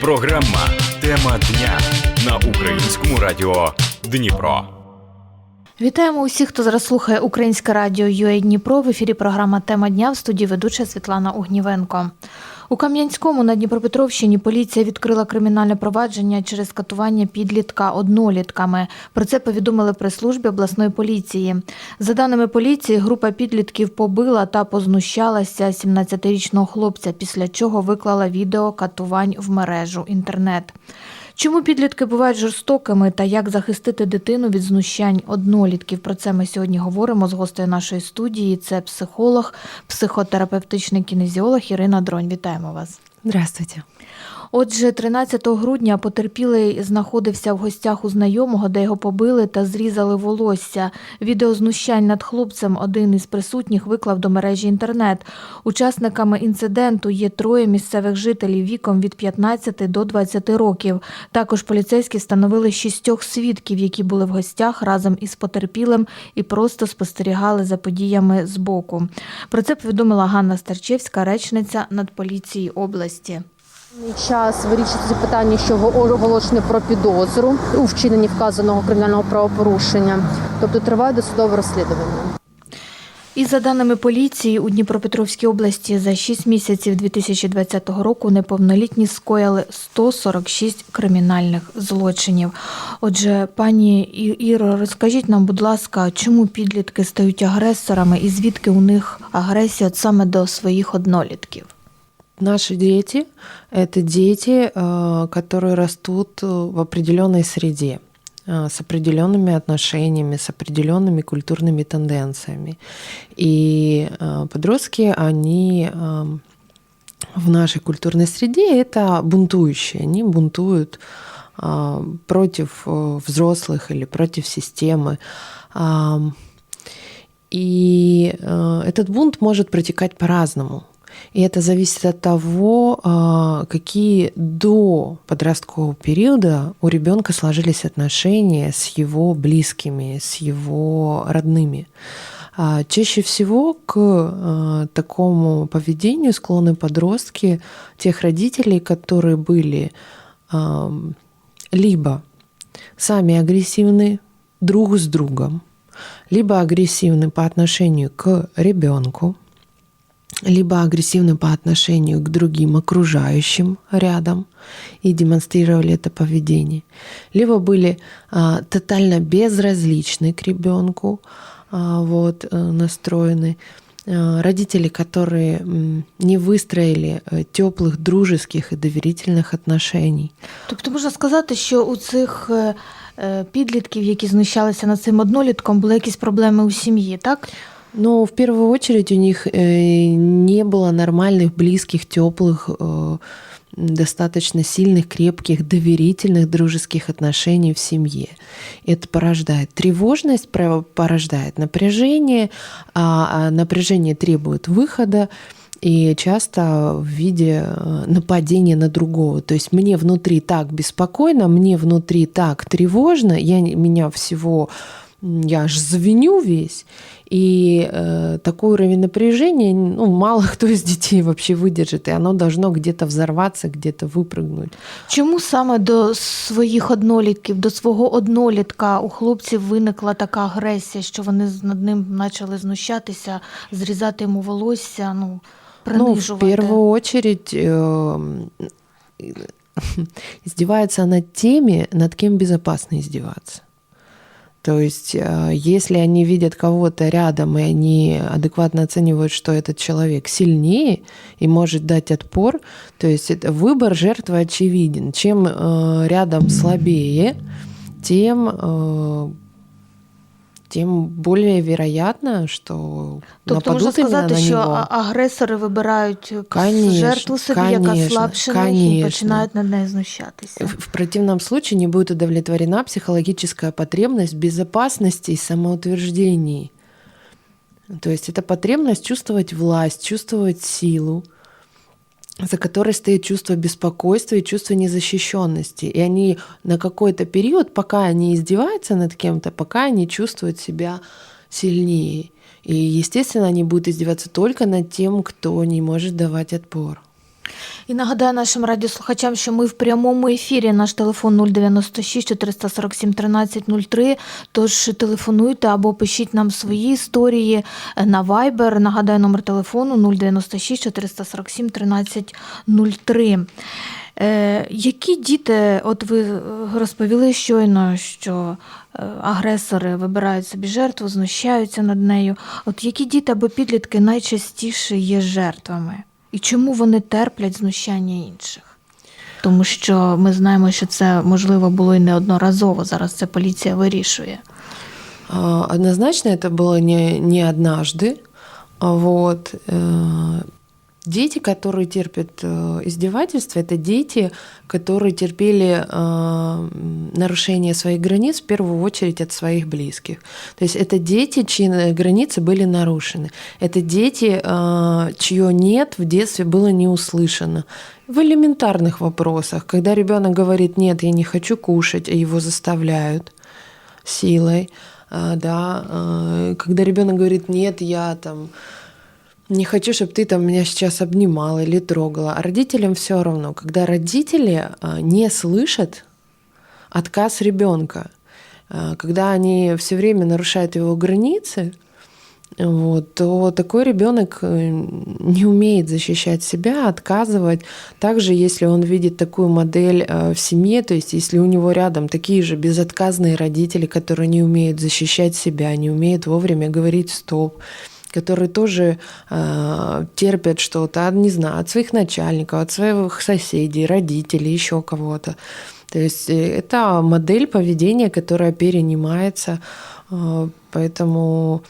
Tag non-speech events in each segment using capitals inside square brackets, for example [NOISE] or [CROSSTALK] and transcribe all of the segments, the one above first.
Програма Тема дня на українському радіо Дніпро. Вітаємо усіх, хто зараз слухає Українське радіо UA Дніпро. В ефірі програма Тема дня в студії ведуча Світлана Огнівенко. У Кам'янському на Дніпропетровщині поліція відкрила кримінальне провадження через катування підлітка однолітками. Про це повідомили прес-службі обласної поліції. За даними поліції, група підлітків побила та познущалася 17-річного хлопця, після чого виклала відео катувань в мережу інтернет. Чому підлітки бувають жорстокими та як захистити дитину від знущань однолітків? Про це ми сьогодні говоримо з гостею нашої студії. Це психолог, психотерапевтичний кінезіолог Ірина Дронь. Вітаємо вас. Здравствуйте. Отже, 13 грудня потерпілий знаходився в гостях у знайомого, де його побили та зрізали волосся. Відео знущань над хлопцем один із присутніх виклав до мережі інтернет. Учасниками інциденту є троє місцевих жителів віком від 15 до 20 років. Також поліцейські встановили шістьох свідків, які були в гостях разом із потерпілим і просто спостерігали за подіями збоку. Про це повідомила Ганна Старчевська, речниця Нацполіції області. Час вирішується питання, що оголошено про підозру у вчиненні вказаного кримінального правопорушення, тобто триває досудове розслідування. І за даними поліції, у Дніпропетровській області за 6 місяців 2020 року неповнолітні скоїли 146 кримінальних злочинів. Отже, пані Іро, розкажіть нам, будь ласка, чому підлітки стають агресорами і звідки у них агресія саме до своїх однолітків? Наши дети – это дети, э, которые растут э, в определенной среде э, с определенными отношениями, с определенными культурными тенденциями. И подростки, они э, в нашей культурной среде это бунтующие. Они бунтуют против взрослых или против системы. И этот бунт может протекать по-разному. И это зависит от того, а, какие до подросткового периода у ребенка сложились отношения с его близкими, с его родными. А, Чаще всего к а, такому поведению склонны подростки тех родителей, которые были либо сами агрессивны друг с другом, либо агрессивны по отношению к ребенку, либо агрессивны по отношению к другим окружающим рядом и демонстрировали это поведение, либо были а, тотально безразличны к ребенку, а, вот, э, настроены. А, Родители, которые м, не выстроили теплых, дружеских и доверительных отношений. Тобто можна сказати, що у цих е, е, підлітків, які знущалися над цим однолітком, були якісь проблеми у сім'ї, так? Но в первую очередь у них э, не было нормальных, близких, теплых, э, достаточно сильных, крепких, доверительных, дружеских отношений в семье. Это порождает тревожность, порождает напряжение, а а напряжение требует выхода, и часто в виде э, нападения на другого. То есть мне внутри так беспокойно, мне внутри так тревожно, я, меня всего я аж звеню весь, и э, такой уровень напряжения, ну, мало кто из детей вообще выдержит, и оно должно где-то взорваться, где-то выпрыгнуть. Чому саме до своїх однолітків, до свого однолітка у хлопців виникла така агресія, що вони з- над ним почали знущатися, зрізати йому волосся, ну, Ну, в принижувати? первую очередь э, [LAUGHS] издевается над теми, над кем безопасно издеваться. То есть, э, если они видят кого-то рядом, и они адекватно оценивают, что этот человек сильнее и может дать отпор, то есть это выбор жертвы очевиден. Чем э, рядом слабее, тем, э, тем более вероятно, что Тобто можна нападут именно сказати, на що него. а- агресори вибирають Конечно, жертву собі, яка конечно, них, і конечно. починають над нею знущатися. В в противном случае не будет удовлетворена психологическая потребность безопасности и самоутверждении. То есть это потребность чувствовать власть, чувствовать силу, за которой стоит чувство беспокойства и чувство незащищенности. И они на какой-то период, пока они издеваются над кем-то, пока они чувствуют себя сильнее. И, естественно, они будут издеваться только над тем, кто не может давать отпор. І нагадаю нашим радіослухачам, що ми в прямому ефірі. Наш телефон 096 447 1303. Тож телефонуйте або пишіть нам свої історії на Viber. Нагадаю, номер телефону 096 447 1303. Е, які діти, от ви е, розповіли щойно, що е, агресори вибирають собі жертву, знущаються над нею. От які діти або підлітки найчастіше є жертвами? І чому вони терплять знущання інших? Тому що ми знаємо, що це можливо було і неодноразово. Зараз це поліція вирішує. А, Однозначно это было не, не однажды. А Вот. Дети, которые терпят э, издевательства, это дети, которые терпели э, нарушение своих границ в первую очередь от своих близких. То есть это дети, чьи границы были нарушены. Это дети, э, чье нет в детстве было не услышано. В элементарных вопросах, когда ребенок говорит, нет, я не хочу кушать, а его заставляют силой, да, когда ребенок говорит, нет, я там не хочу, чтобы ты там меня сейчас обнимала или трогала. А родителям все равно. Когда родители а, не слышат отказ ребенка, когда они все время нарушают его границы, вот, то такой ребенок э, не умеет защищать себя, отказывать. Также, если он видит такую модель э, в семье, то есть если у него рядом такие же безотказные родители, которые не умеют защищать себя, не умеют вовремя говорить стоп, которые тоже э, терпят что-то, не знаю, от своих начальников, от своих соседей, родителей, еще кого-то. То есть э, это модель поведения, которая перенимается, э, поэтому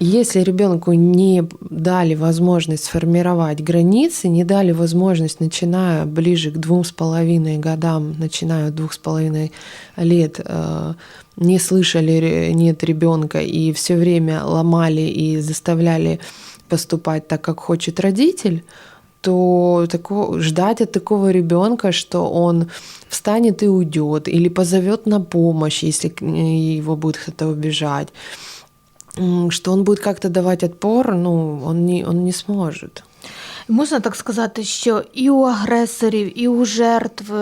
если ребенку не дали возможность сформировать границы, не дали возможность, начиная ближе к двум с половиной годам, начиная от двух с половиной лет, э, не слышали нет ребенка и все время ломали и заставляли поступать так, как хочет родитель, то тако, ждать от такого ребенка, что он встанет и уйдет, или позовет на помощь, если его будет кто-то убежать, что он будет как-то давать отпор, ну, он не, он не сможет. Можна так сказати, що і у агресорів, і у жертв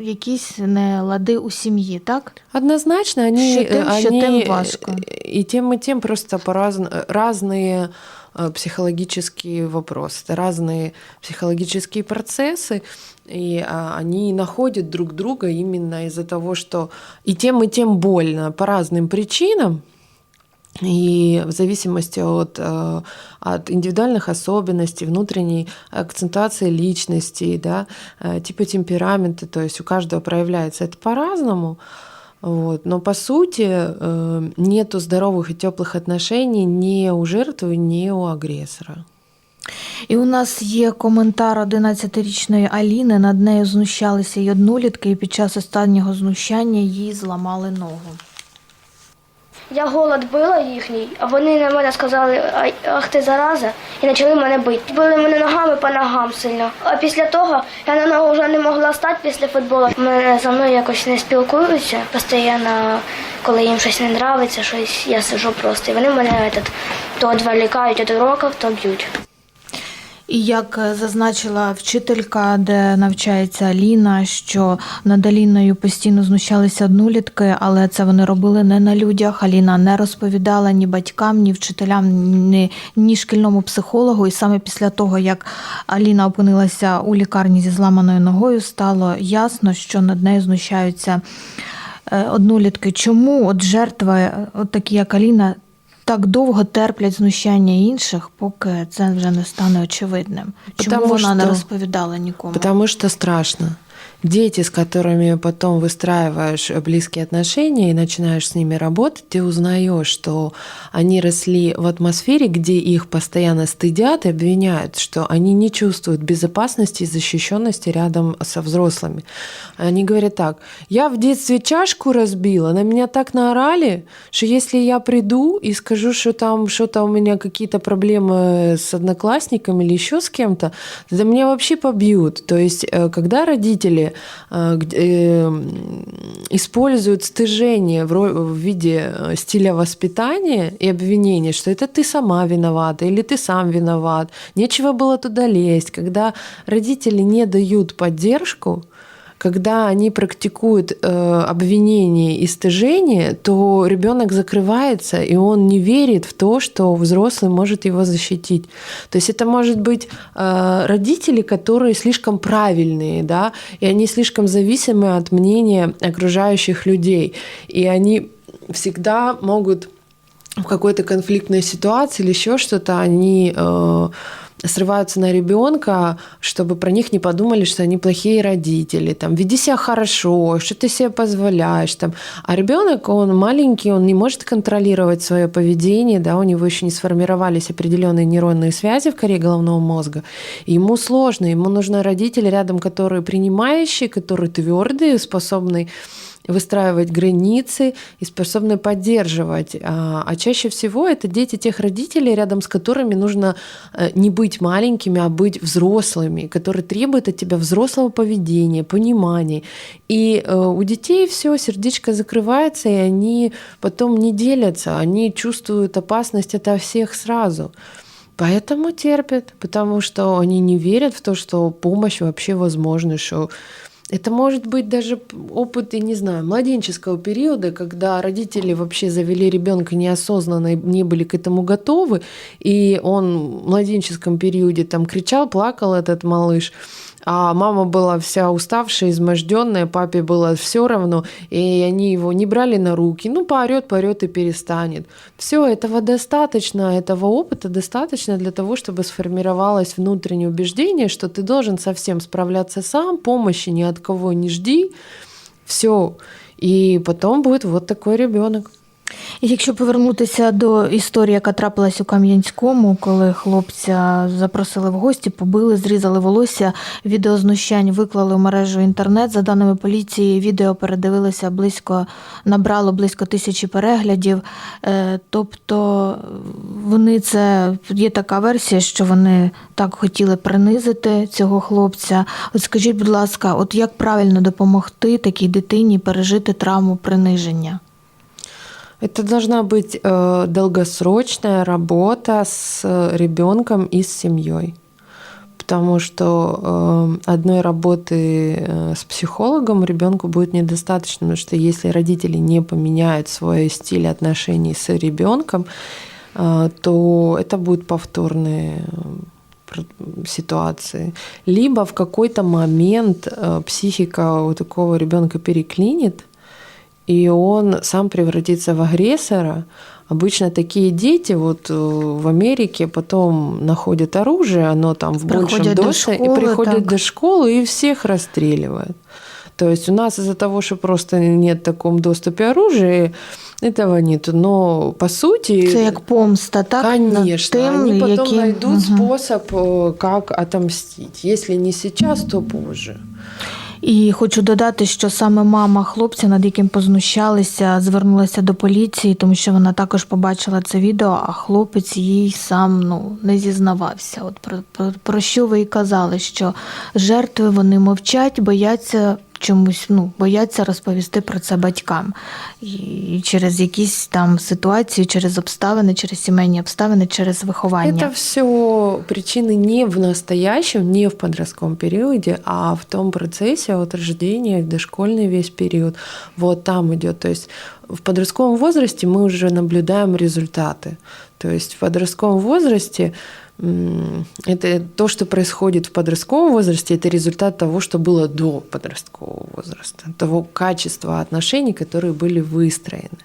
якісь нелади у сім'ї, так? Однозначно, они, Що тим, що они тим важко. и тем, и тем просто по раз, разные э, психологические вопросы, это разные психологические процессы, и а, они находят друг друга именно из-за того, что и тем, и тем больно по разным причинам, и в зависимости от, э, от индивидуальных особенностей, внутренней акцентуации личности, да, э, типа темперамента, то есть у каждого проявляется это по-разному. Вот. Но по сути э, нету здоровых и теплых отношений ни у жертвы, ни у агресора. І у нас є коментар 11-річної Аліни. Над нею знущалися й однолітки, і під час останнього знущання їй зламали ногу. Я голод била їхній, а вони на мене сказали, ах ти зараза, і почали мене бити. Били мене ногами по ногам сильно. А після того я на ногу вже не могла стати після футболу. Мене за мною якось не спілкуються. Постійно, коли їм щось не подобається, щось я сижу просто. І вони мене то відволікають від уроків, то б'ють. І як е, зазначила вчителька, де навчається Аліна, що над Аліною постійно знущалися однолітки, але це вони робили не на людях. Аліна не розповідала ні батькам, ні вчителям, ні, ні шкільному психологу. І саме після того, як Аліна опинилася у лікарні зі зламаною ногою, стало ясно, що над нею знущаються е, однолітки. Чому от жертви, от такі як Аліна, так довго терплять знущання інших, поки це вже не стане очевидним. Чому Потому вона не що- розповідала нікому? Потому что страшно. Дети, с которыми потом выстраиваешь близкие отношения и начинаешь с ними работать, ты узнаешь, что они росли в атмосфере, где их постоянно стыдят и обвиняют, что они не чувствуют безопасности и защищенности рядом со взрослыми. Они говорят так, я в детстве чашку разбила, на меня так наорали, что если я приду и скажу, что там что-то у меня какие-то проблемы с одноклассниками или еще с кем-то, то меня вообще побьют. То есть, э, когда родители э, э, используют стыжение в виде э, стиля воспитания и обвинения, что это ты сама виновата или ты сам виноват, нечего было туда лезть, когда родители не дают поддержку, когда они практикуют э, обвинение и стыжение, то ребенок закрывается, и он не верит в то, что взрослый может его защитить. То есть это может быть э, родители, которые слишком правильные, да, и они слишком зависимы от мнения окружающих людей, и они всегда могут в какой-то конфликтной ситуации или еще что-то, они э, срываются на ребенка, чтобы про них не подумали, что они плохие родители, там, веди себя хорошо, что ты себе позволяешь, там. А ребенок, он маленький, он не может контролировать свое поведение, да, у него еще не сформировались определенные нейронные связи в коре головного мозга. Ему сложно, ему нужны родители рядом, которые принимающие, которые твердые, способные выстраивать границы и способны поддерживать. А, а чаще всего это дети тех родителей, рядом с которыми нужно э, не быть маленькими, а быть взрослыми, которые требуют от тебя взрослого поведения, понимания. И э, у детей все, сердечко закрывается, и они потом не делятся, они чувствуют опасность ото всех сразу. Поэтому терпят, потому что они не верят в то, что помощь вообще возможна, что это может быть даже опыт, я не знаю, младенческого периода, когда родители вообще завели ребенка неосознанно не были к этому готовы, и он в младенческом периоде там кричал, плакал этот малыш, а мама была вся уставшая, изможденная, папе было все равно, и они его не брали на руки. Ну, поорет, поорет и перестанет. Все, этого достаточно, этого опыта достаточно для того, чтобы сформировалось внутреннее убеждение, что ты должен совсем справляться сам, помощи ни от кого не жди. Все. И потом будет вот такой ребенок. Якщо повернутися до історії, яка трапилась у Кам'янському, коли хлопця запросили в гості, побили, зрізали волосся, відеознущань виклали в мережу інтернет. За даними поліції, відео передивилося близько, набрало близько тисячі переглядів. Е, Тобто вони це є така версія, що вони так хотіли принизити цього хлопця. От скажіть, будь ласка, от як правильно допомогти такій дитині пережити травму приниження? Это должна быть э, долгосрочная работа с ребенком и с семьей. Потому что э, одной работы э, с психологом ребенку будет недостаточно, потому что если родители не поменяют свой стиль отношений с ребенком, э, то это будут повторные пр- ситуации. Либо в какой-то момент э, психика у такого ребенка переклинит, и он сам превратится в агрессора. Обычно такие дети вот э, в Америке потом находят оружие, оно там в большем до досе, и приходят так. до школы и всех расстреливают. То есть у нас из-за того, что просто нет в таком доступе оружия, этого нет. Но по сути... Це як помста, так? Конечно, тим, они потом які... найдут Мгм. способ, э, как отомстить. Если не сейчас, то позже. І хочу додати, що саме мама хлопця, над яким познущалися, звернулася до поліції, тому що вона також побачила це відео, а хлопець їй сам ну не зізнавався. От про, про, про що ви і казали, що жертви вони мовчать, бояться чомусь, ну бояться розповісти про це батькам. І через якісь там ситуації, через обставини, через сімейні обставини, через виховання. Это все причины не в настоящем, не в подростковом периоде, а в том процессе от рождения, дошкольный весь период. Вот там идет. То есть в подростковом возрасте мы уже наблюдаем результаты. То есть в подростковом возрасте м, это то, что происходит в подростковом возрасте, это результат того, что было до подросткового возраста, того качества отношений, которые были выстроены.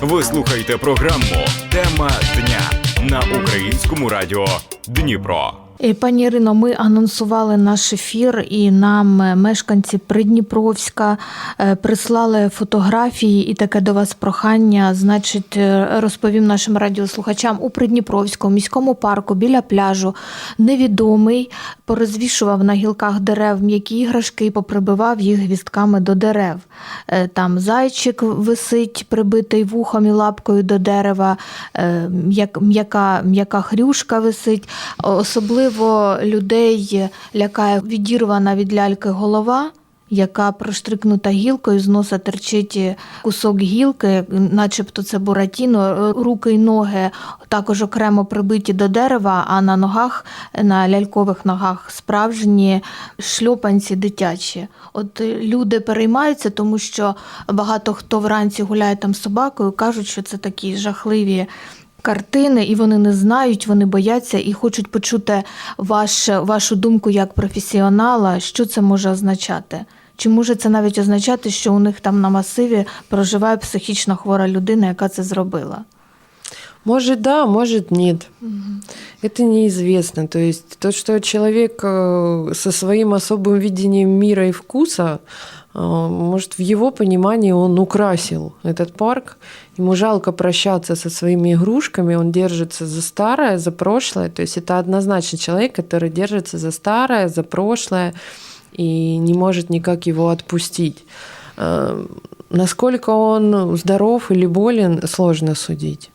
Ви слухаєте програму Тема дня на українському радіо Дніпро. Е, Пані Ірино, ми анонсували наш ефір, і нам е, мешканці Придніпровська е, прислали фотографії і таке до вас прохання. Значить, розповім нашим радіослухачам у Придніпровському міському парку біля пляжу невідомий порозвішував на гілках дерев м'які іграшки і поприбивав їх гвістками до дерев. Там зайчик висить, прибитий вухом і лапкою до дерева, м'яка хрюшка висить. Особливо Особливо людей лякає відірвана від ляльки голова, яка проштрикнута гілкою, з носа терчить кусок гілки, начебто це буратіно, руки й ноги також окремо прибиті до дерева, а на ногах, на лялькових ногах справжні шльопанці дитячі. От люди переймаються, тому що багато хто вранці гуляє там з собакою, кажуть, що це такі жахливі картини, і вони не знають, вони бояться і хочуть почути ваш, вашу думку як професіонала, що це може означати. Чи може це навіть означати, що у них там на масиві проживає психічно хвора людина, яка це зробила? Может, да, может, нет. Это неизвестно. То есть то, что человек э, со своим особым видением мира и вкуса, э, может, в его понимании он украсил этот парк. Ему жалко прощаться со своими игрушками, он держится за старое, за прошлое. То есть это однозначно человек, который держится за старое, за прошлое и не может никак его отпустить. Э, Насколько он здоров или болен, сложно судить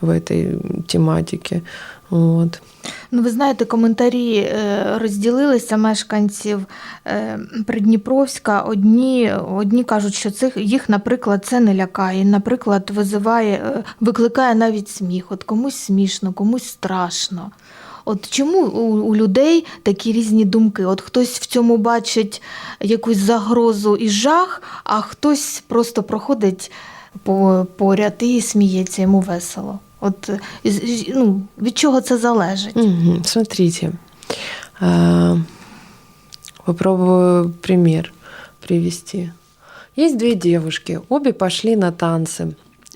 в этой тематике. Вот. Ну, ви знаєте, коментарі е, розділилися мешканців е, Придніпровська. Одні, одні кажуть, що цих їх, наприклад, це не лякає. Наприклад, визиває, е, викликає навіть сміх. От комусь смішно, комусь страшно. От чому у людей такі різні думки? От хтось в цьому бачить якусь загрозу і жах, а хтось просто проходить поряд і сміється йому весело. От ну, від чого це залежить? Мгм. Смотрите. А, Попробую пример привести. Есть две девушки, обе пошли на танцы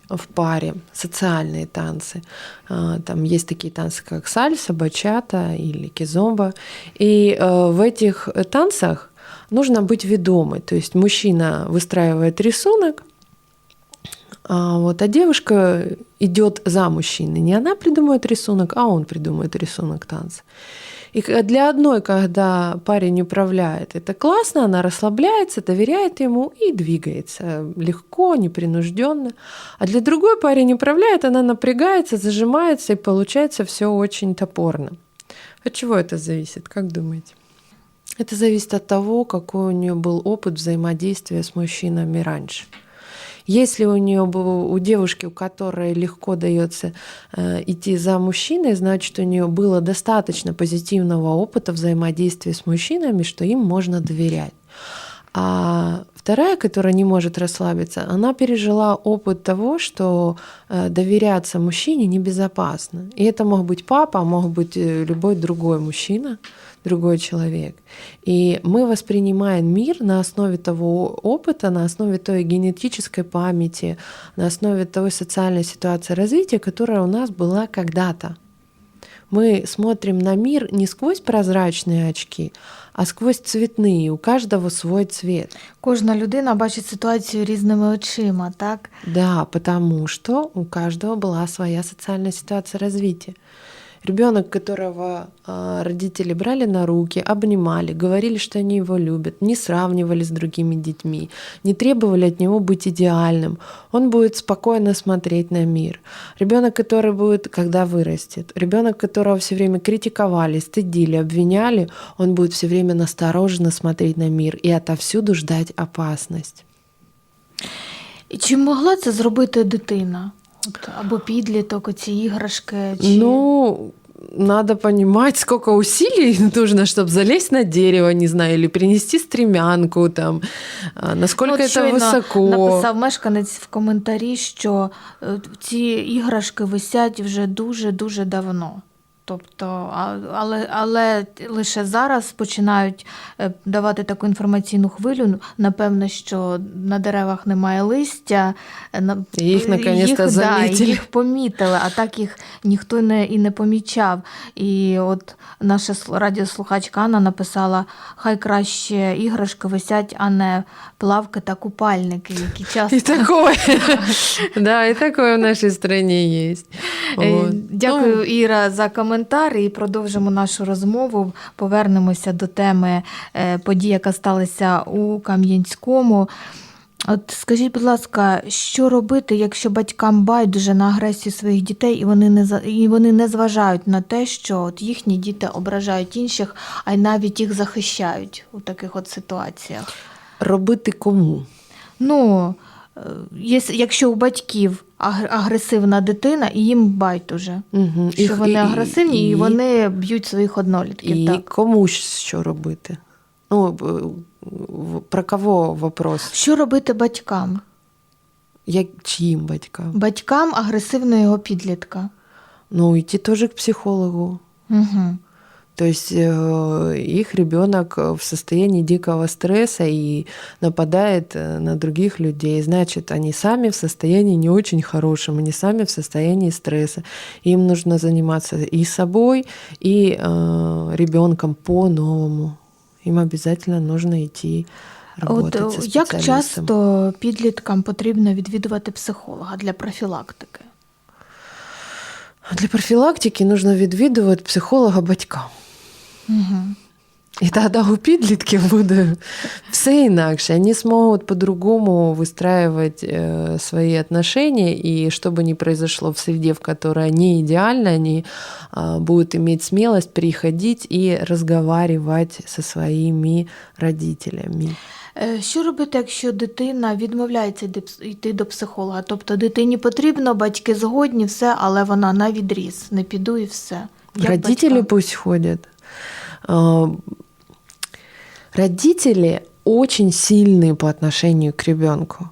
в паре, социальные танцы. А, Там есть такие танцы, как сальса, бачата или кизомба. И э, в этих танцах нужно быть ведомой. То есть мужчина выстраивает рисунок, а, вот, а девушка идет за мужчиной. Не она придумывает рисунок, а он придумывает рисунок танца. И для одной, когда парень управляет, это классно, она расслабляется, доверяет ему и двигается легко, непринужденно. А для другой парень управляет, она напрягается, зажимается, и получается все очень топорно. От чего это зависит, как думаете? Это зависит от того, какой у нее был опыт взаимодействия с мужчинами раньше. Если у нее у девушки, у которой легко дается э, идти за мужчиной, значит, у нее было достаточно позитивного опыта взаимодействия с мужчинами, что им можно доверять. А вторая, которая не может расслабиться, она пережила опыт того, что э, доверяться мужчине небезопасно. И это мог быть папа, а мог быть э, любой другой мужчина, другой человек. И мы воспринимаем мир на основе того опыта, на основе той генетической памяти, на основе той социальной ситуации развития, которая у нас была когда-то. Мы смотрим на мир не сквозь прозрачные очки, а сквозь цветные. У каждого свой цвет. Кожна людина бачить ситуацію різними очима, так? Да, потому что у каждого была своя социальная ситуация развития. Ребенок, которого а, родители брали на руки, обнимали, говорили, что они его любят, не сравнивали с другими детьми, не требовали от него быть идеальным, он будет спокойно смотреть на мир. Ребенок, который будет, когда вырастет, ребенок, которого все время критиковали, стыдили, обвиняли, он будет все время настороженно смотреть на мир и отовсюду ждать опасность. І чи могла це зробити дитина? От, або підліток, оці іграшки? Чи... Ну, надо понимать, сколько усилий [LAUGHS] нужно, чтобы залезть на дерево, не знаю, или принести стремянку, там, а, насколько Ну, от это щойно высоко. Написав мешканець в коментарі, що е, ці іграшки висять вже дуже-дуже давно. Тобто, але, але лише зараз починають е, давати таку інформаційну хвилю. Напевно, що на деревах немає листя. е, їх, наконець-то, да, їх помітили, а так їх ніхто не, і не помічав. І от наша радіослухачка Анна написала: хай краще іграшки висять, а не плавки та купальники, які часто. И такое. [LAUGHS] Да, и такое в нашей стране Вот. Дякую, Ну, Іра, за коментар. І продовжимо нашу розмову. Повернемося до теми е, подій, яка сталася у Кам'янському. От скажіть, будь ласка, що робити, якщо батькам байдуже на агресію своїх дітей, і вони не і вони не зважають на те, що от їхні діти ображають інших, а й навіть їх захищають у таких от ситуаціях? Робити кому? Ну, е, якщо у батьків аг- агресивна дитина, і їм байдуже, Угу. що вони агресивні і, вони б'ють своїх однолітків. І Так. кому що робити? Ну, б- про кого вопрос? Що робити батькам? Як чьим батькам? Батькам агресивного підлітка. Ну, идти тоже к психологу. Угу. То есть э, их ребенок в состоянии дикого стресса и нападает э, на других людей. Значит, они сами в состоянии не очень хорошем, они сами в состоянии стресса. Им нужно заниматься и собой, и э, ребенком по-новому. Им обязательно нужно идти От работать е, со як специалистом. часто підліткам потрібно відвідувати психолога для профілактики? Для профілактики нужно відвідувати психолога батькам. Угу. І тоді у підлітків буде все інакше. Они смогут по-другому выстраивать э, свои отношения, и что бы ни произошло в среде, в которой не идеально, они э, будут иметь смелость приходить и разговаривать со своими родителями. Е, Що робити, якщо дитина відмовляється йти пс- йти до психолога? Тобто дитині потрібно, батьки згодні, все, але вона на відріз, не піду і все. Родители батькам? пусть ходят. А, Родители очень сильные по отношению к ребенку.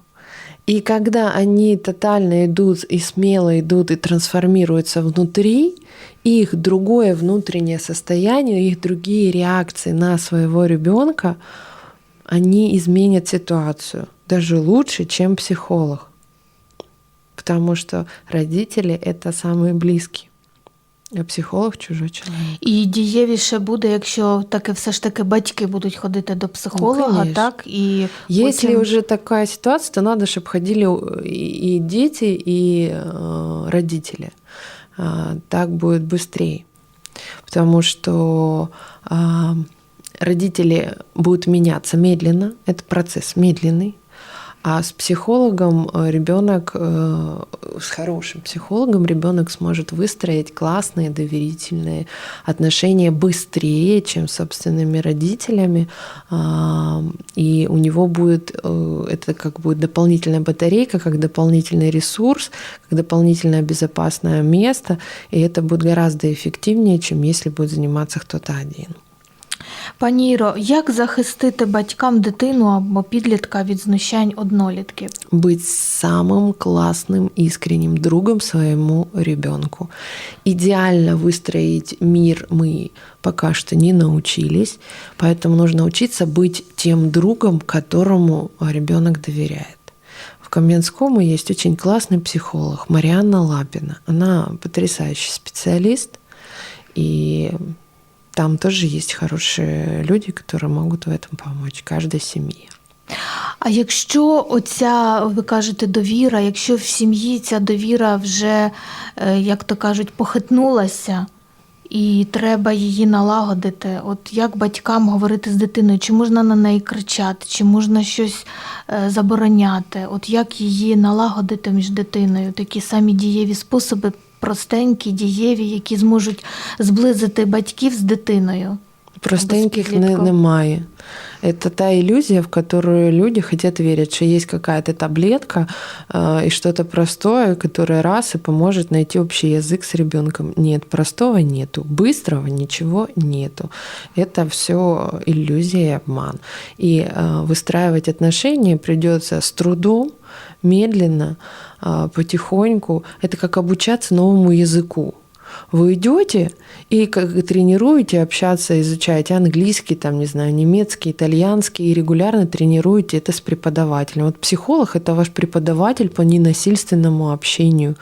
И когда они тотально идут и смело идут и трансформируются внутри, их другое внутреннее состояние, их другие реакции на своего ребенка, они изменят ситуацию даже лучше, чем психолог. Потому что родители это самые близкие. А психолог чужой человек. І дієвіше буде, якщо таки все ж таки батьки будуть ходити до психолога, конечно. так? І Если потім... уже такая ситуация, то надо, чтобы ходили и и дети, и э, родители. А, Так будет быстрее. Потому что а, родители будут меняться медленно, это процесс медленный. а с психологом ребенок, с хорошим психологом ребенок сможет выстроить классные доверительные отношения быстрее, чем с собственными родителями. А, И у него будет, э, это как будет дополнительная батарейка, как дополнительный ресурс, как дополнительное безопасное место. И это будет гораздо эффективнее, чем если будет заниматься кто-то один. Пані Іро, як захистити батькам дитину або підлітка від знущань однолітків? быть самым классным, искренним другом своему ребенку. Идеально выстроить мир мы пока что не научились, поэтому нужно учиться быть тем другом, которому ребенок доверяет. В Каменском есть очень классный психолог Марианна Лапина. Она потрясающий специалист, и там тоже есть хорошие люди, которые могут в этом помочь каждой семье. А якщо оця, ви кажете, довіра, якщо в сім'ї ця довіра вже, е, як то кажуть, похитнулася, і треба її налагодити, от як батькам говорити з дитиною, чи можна на неї кричати, чи можна щось е, забороняти, от як її налагодити між дитиною, такі самі дієві способи, простенькі, дієві, які зможуть зблизити батьків з дитиною. Простеньких не, підлітків. немає. Это та иллюзия, в которую люди хотят верить, что есть какая-то таблетка э, и что-то простое, которое раз и поможет найти общий язык с ребенком. Нет, простого нету, быстрого ничего нету. Это все иллюзия и обман. И э, выстраивать отношения придется с трудом, медленно, э, потихоньку. Это как обучаться новому языку. Вы идете и как тренируете общаться, изучаете английский, там, не знаю, немецкий, итальянский, и регулярно тренируете это с преподавателем. Вот психолог – это ваш преподаватель по ненасильственному общению,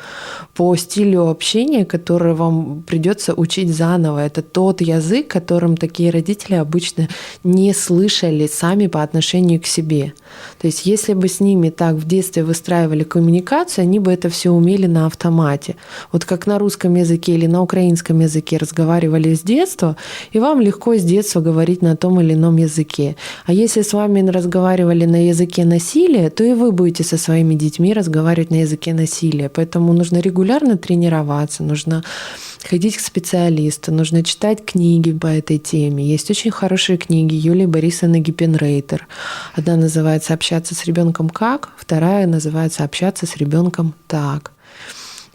по стилю общения, который вам придется учить заново. Это тот язык, которым такие родители обычно не слышали сами по отношению к себе. То есть если бы с ними так в детстве выстраивали коммуникацию, они бы это все умели на автомате. Вот как на русском языке или на украинском языке разговаривали с детства, и вам легко с детства говорить на том или ином языке. А если с вами разговаривали на языке насилия, то и вы будете со своими детьми разговаривать на языке насилия. Поэтому нужно регулярно тренироваться, нужно ходить к специалисту, нужно читать книги по этой теме. Есть очень хорошие книги Юлии Борисовны Гиппенрейтер. Одна называется «Общаться с ребенком как», вторая называется «Общаться с ребенком так».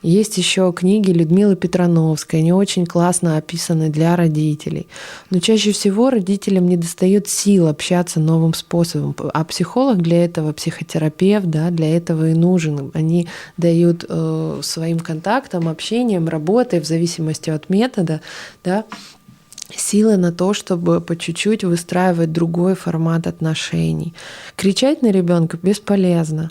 Есть еще книги Людмилы Петрановской, они очень классно описаны для родителей. Но чаще всего родителям не достает сил общаться новым способом. А психолог для этого, психотерапевт, да, для этого и нужен. Они дают э, своим контактам, общением, работой, в зависимости от метода, да, силы на то, чтобы по чуть-чуть выстраивать другой формат отношений. Кричать на ребенка бесполезно.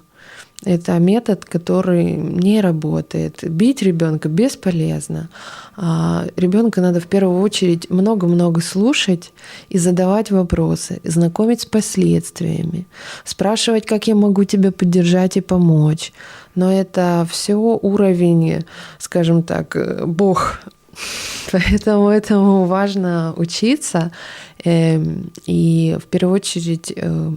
Это метод, который не работает. Бить ребенка бесполезно. А ребенка надо в первую очередь много-много слушать и задавать вопросы, знакомить с последствиями, спрашивать, как я могу тебя поддержать и помочь. Но это все уровень, скажем так, э, Бог [LAUGHS] Поэтому этому важно учиться эм, и в первую очередь э,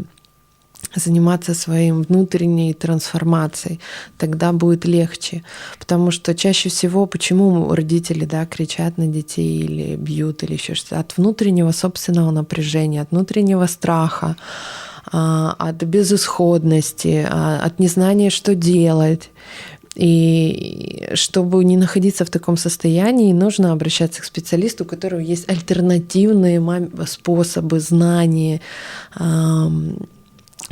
заниматься своим внутренней трансформацией, тогда будет легче. Потому что чаще всего, почему родители да, кричат на детей или бьют или еще что-то, от внутреннего собственного напряжения, от внутреннего страха, а, от безысходности, а, от незнания, что делать. И чтобы не находиться в таком состоянии, нужно обращаться к специалисту, у которого есть альтернативные способы, знания,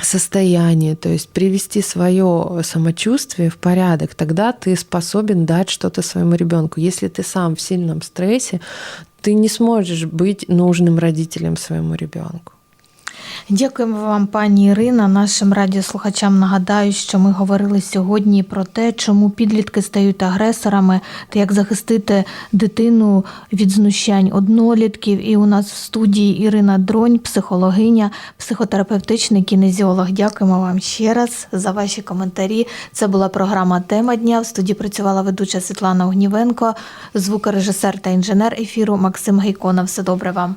состояние, то есть привести свое самочувствие в порядок, тогда ты способен дать что-то своему ребенку. Если ты сам в сильном стрессе, ты не сможешь быть нужным родителем своему ребенку. Дякуємо вам, пані Ірина. Нашим радіослухачам нагадаю, що ми говорили сьогодні про те, чому підлітки стають агресорами та як захистити дитину від знущань однолітків. І у нас в студії Ірина Дронь, психологиня, психотерапевтичний кінезіолог. Дякуємо вам ще раз за ваші коментарі. Це була програма Тема дня. В студії працювала ведуча Світлана Огнівенко, звукорежисер та інженер ефіру Максим Гейко. На все добре вам.